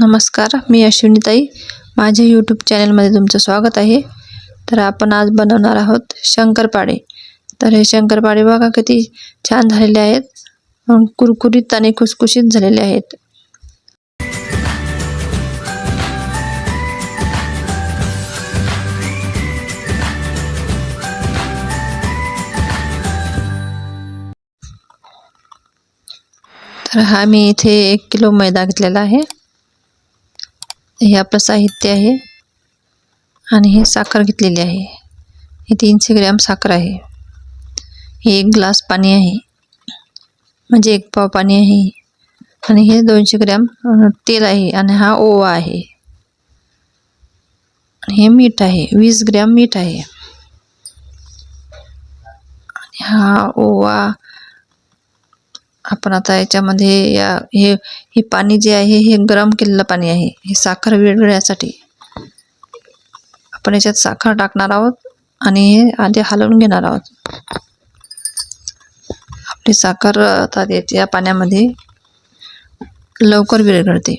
नमस्कार मी अश्विनीताई. माझ्या यूट्यूब चॅनलमध्ये तुमचं स्वागत आहे. तर आपण आज बनवणार आहोत शंकरपाळे. तर हे शंकरपाळे बघा किती छान झालेले आहेत. कुरकुरीत आणि खुसखुशीत झालेले आहेत. तर हा मी इथे एक किलो मैदा घेतलेला आहे. हे आपलं साहित्य आहे. आणि हे साखर घेतलेली आहे. हे तीनशे ग्रॅम साखर आहे. हे एक ग्लास पाणी आहे. म्हणजे एक पाव पाणी आहे. आणि हे दोनशे ग्रॅम तेल आहे आणि हा ओवा आहे. हे मीठ आहे. वीस ग्रॅम मीठ आहे. आणि हा ओवा आपण आता याच्यामध्ये या हे हे पाणी जे आहे हे गरम केलेलं पाणी आहे. हे साखर विरघळण्यासाठी आपण याच्यात साखर टाकणार आहोत आणि हे आधी हलवून घेणार आहोत. आपली साखर आता या पाण्यामध्ये. लवकर विरघळते.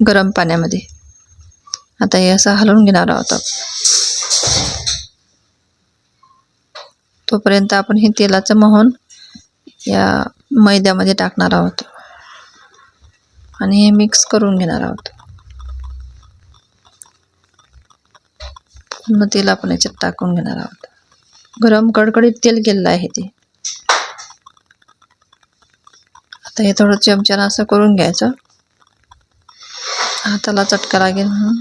गरम पाण्यामध्ये. आता हे असं हलवून घेणार आहोत तोपर्यंत आपण हे तेलाचं मोहन या मैद्यामध्ये टाकणार आहोत. आणि हे मिक्स करून घेणार आहोत. पूर्ण तेल आपण याच्यात टाकून घेणार आहोत. गरम कडकडीत तेल केलेलं आहे ते. आता हे थोडं चमच्यानं असं करून घ्यायचं. हाताला चटका लागेल म्हणून.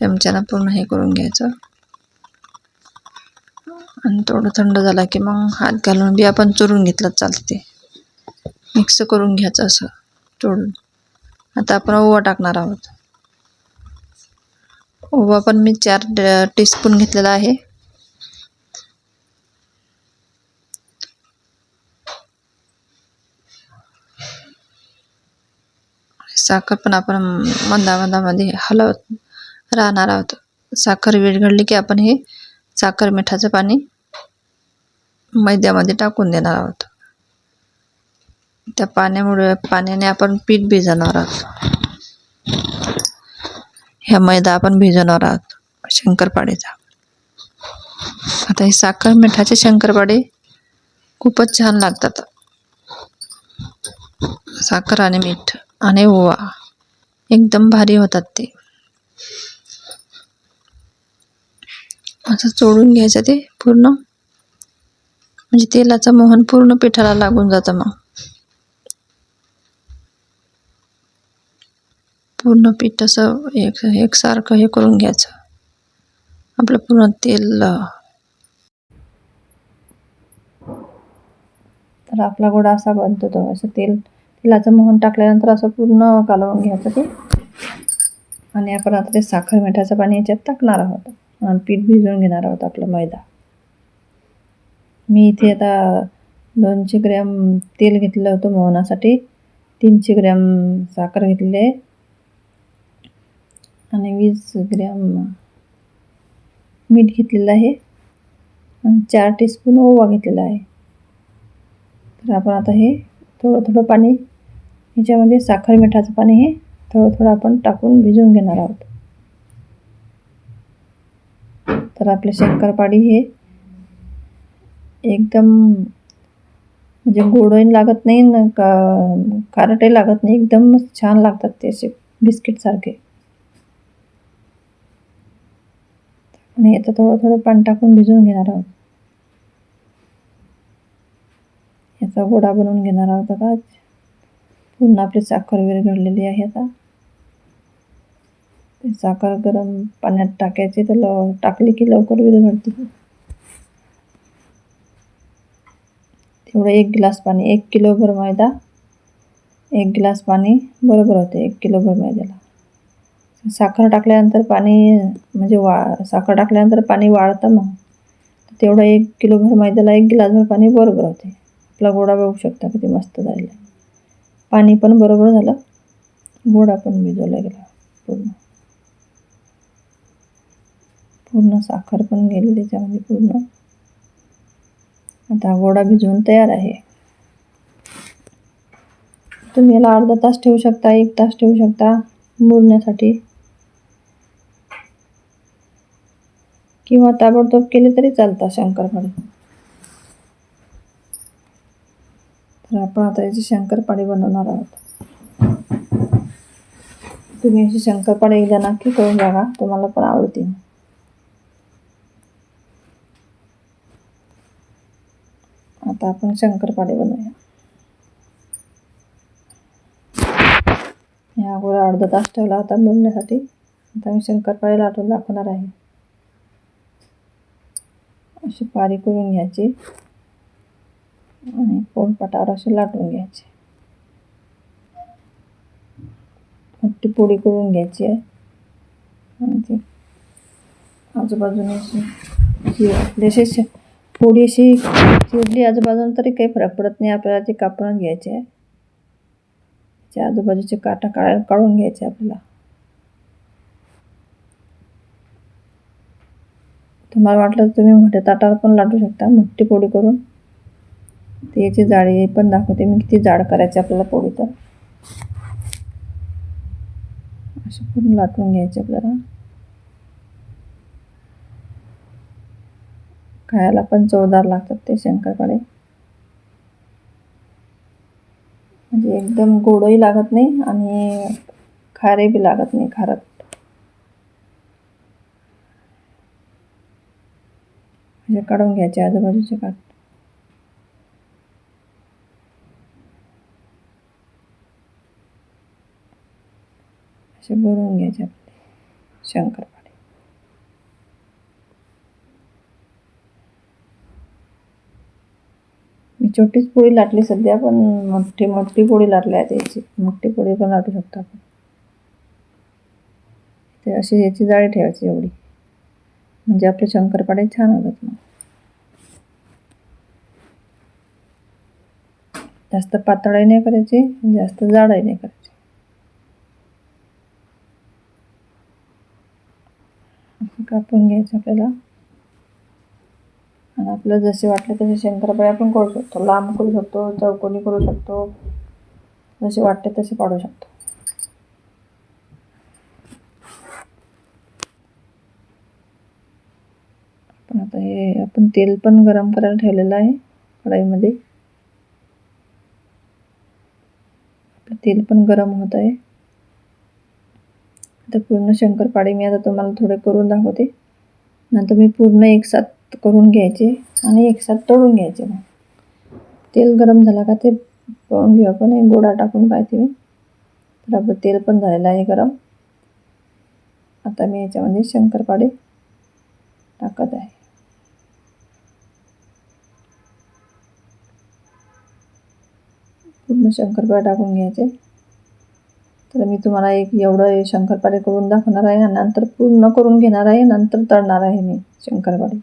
चमच्यानं पूर्ण हे करून घ्यायचं. आणि थोडं थंड झाला की मग हात घालून बी आपण चुरून घेतलं चालते. मिक्स करून घ्यायचं असं चोडून आता आपण ओवा टाकणार आहोत. ओवा पण मी चार टीस्पून घेतलेला आहे. साखर पण आपण मंदा मंदामध्ये हलवत राहणार आहोत. साखर विरघळली की आपण हे साखर मिठाचं पाणी मैद्यामध्ये टाकून देणार आहोत. त्या पाण्यामुळे पाण्याने आपण पीठ भिजवणार आहोत. ह्या मैदा आपण भिजवणार आहोत शंकरपाळेचा. आता हे साखर मिठाचे शंकरपाळे खूपच छान लागतात. साखर आणि मीठ आणि ओवा एकदम भारी होतात ते. असं चोळून घ्यायचं ते पूर्ण. म्हणजे तेलाचं मोहन पूर्ण पिठाला लागून जातं मग. पूर्ण पीठ असं एक एकसारखं हे करून घ्यायचं. आपलं पूर्ण तेल. तर आपला गोडा असा बनतो तो असं तेल तेलाचं मोहन टाकल्यानंतर असं पूर्ण कालवून घ्यायचं ते. आणि आपण आता ते साखर मिठाचं पाणी याच्यात टाकणार आहोत. पीठ भिजवून घेणार आहोत आपला मैदा. मी इथे आता दोनशे ग्रॅम तेल घेतलं होतं मोहनासाठी. तीनशे ग्रॅम साखर घेतलेली आहे. आणि वीस ग्रॅम मीठ घेतलेलं आहे. आणि चार टीस्पून ओवा घेतलेला आहे. तर आपण आता हे थोडं थोडं पाणी ह्याच्यामध्ये साखर मिठाचं पाणी हे थोडं थोडं आपण टाकून भिजवून घेणार आहोत. तर आपले शंकरपाळी हे एकदम म्हणजे गोडही लागत नाही न का खारटही लागत नाही एकदम छान लागतात ते असे बिस्किटसारखे आणि आता थोडं थोडं पाणी टाकून भिजवून घेणार आहोत. याचा गोडा बनवून घेणार आहोत आता. पूर्ण आपली साखर विरघळलेली आहे आता. ते साखर गरम पाण्यात टाकायची तर टाकली की लवकर विरघळते. तेवढं एक गिलास पाणी एक किलोभर मैदा एक गिलास पाणी बरोबर होते एक किलोभर मैद्याला. साखर टाकल्यानंतर पाणी म्हणजे वा साखर टाकल्यानंतर पाणी वाळतं मग. तेवढं एक किलोभर मैद्याला एक गिलासभर पाणी बरोबर होते. आपला गोडा बघू शकता किती मस्त झालेला पाणी पण बरोबर झालं. गोडा पण भिजवला गेला पूर्ण. पूर्ण साखर पण गेली त्याच्यामध्ये पूर्ण. आता गोडा भिजवून तयार आहे. तुम्ही याला अर्धा तास ठेवू शकता एक तास ठेवू शकता मुरण्यासाठी. किंवा ताबडतोब केले तरी चालतात शंकरपाळी तर आपण आता याची शंकरपाळी बनवणार आहोत. तुम्ही अशी शंकरपाळी एकदा नक्की करून बघा तुम्हाला पण आवडतील. आता आपण शंकरपाळे बनवूया. या अगोदर अर्धा तास ठेवला होता बनवण्यासाठी आता मी शंकरपाळे लाटून दाखवणार आहे. अशी पारी करून घ्यायची. आणि पोळपाटावर असे लाटून घ्यायचे. मोठी पोळी करून घ्यायची आहे. आणि ती आजूबाजूने अशी चिर- थोडीशी चिरली आजूबाजून तरी काही फरक पडत नाही. आपल्याला ती कापूनच घ्यायची आहे. त्या आजूबाजूचे काटा काढ काढून घ्यायचे आपल्याला. तुम्हाला वाटलं तर तुम्ही मोठ्या ताटावर पण लाटू शकता. मोठी पोळी करून. ते याची जाळी पण दाखवते मी किती जाड करायची आपल्याला पोळी तर. अशी पूर्ण लाटून घ्यायची आपल्याला. खायला पण चवदार लागतात ते शंकरपाळे. म्हणजे एकदम गोडही लागत नाही आणि खारे बी लागत नाही खारट. म्हणजे काढून घ्यायचे आजूबाजूचे काट असे भरून घ्यायचे आपले शंकरपाळे. ही छोटीच पोळी लाटली सध्या पण मोठी मोठी पोळी लाटली आहे याची मोठी पोळी पण लाटू शकतो आपण. ते अशी याची जाळी ठेवायची एवढी. म्हणजे आपले शंकरपाळे छान होतात मग. जास्त पातळही नाही करायची जास्त जाडही नाही करायची. कापून घ्यायचं आपल्याला. आपलं आपल्याला जसे वाटलं तसे शंकरपाळे आपण करू शकतो. लांब करू शकतो चौकोनी करू शकतो. जसे वाटते तसे पाडू शकतो. पण आता हे आपण तेल पण गरम करायला ठेवलेलं आहे कढाईमध्ये. तेल पण गरम होत आहे. आता पूर्ण शंकरपाळे मी आता तुम्हाला थोडे करून दाखवते. नंतर मी पूर्ण एक साथ करून घ्यायचे आणि एक साथ तळून घ्यायचे मग. तेल गरम झाला का ते पाहून घेऊ आपण एक गोडा टाकून पाहिजे मी. तर आपलं तेल पण झालेलं आहे गरम. आता मी याच्यामध्ये शंकरपाळे टाकत आहे. पूर्ण शंकरपाळे टाकून घ्यायचे. तर मी तुम्हाला एक एवढं शंकरपाळे करून दाखवणार आहे आणि नंतर पूर्ण करून घेणार आहे नंतर तळणार आहे मी शंकरपाळे.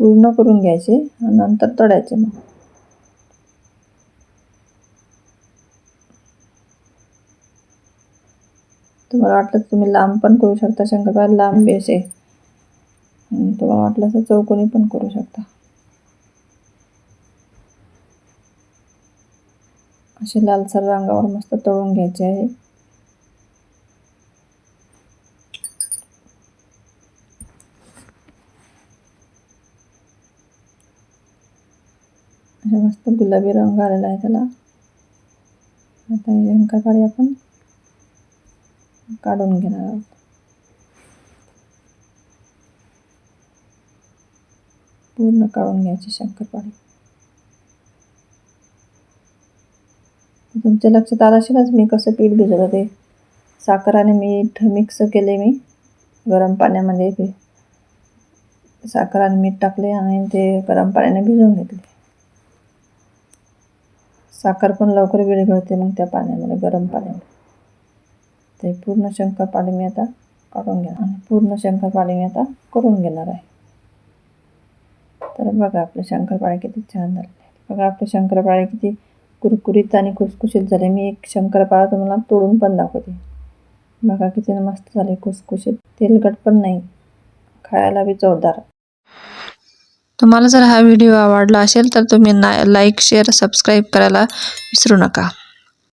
पूर्ण करून घ्यायचे आणि नंतर तळायचे मग. तुम्हाला वाटलं तुम्ही लांब पण करू शकता शंकरपाळ. लांब बी असे तुम्हाला वाटलं तर चौकोनी पण करू शकता. असे लालसर रंगावर मस्त तळून घ्यायचे आहे. मस्त गुलाबी रंग आलेला आहे त्याला. आता हे शंकरपाळी आपण. काढून घेणार आहोत. पूर्ण काढून घ्यायची शंकरपाळी. तुमच्या लक्षात आलं असेलच मी कसं पीठ भिजवलं ते. साखर आणि मीठ मिक्स केले मी. गरम पाण्यामध्ये साखर आणि मीठ टाकले आणि ते गरम पाण्याने भिजवून घेतले साखर पण लवकर विरघळते मग त्या पाण्यामध्ये गरम पाण्यामध्ये. ते पूर्ण शंकरपाळी मी आता काढून घेणार आणि पूर्ण शंकरपाळी मी आता करून घेणार आहे. तर बघा आपले शंकरपाळे किती छान झाले. बघा आपले शंकरपाळे किती कुरकुरीत आणि खुसखुशीत झाले. मी एक शंकरपाळा तुम्हाला तोडून पण दाखवते. बघा किती मस्त झाले खुसखुशीत. तेलकट पण नाही. खायला बी चवदार. तुम्हाला जर हा व्हिडिओ आवडला असेल तर तुम्ही ना लाईक शेअर सबस्क्राईब करायला विसरू नका.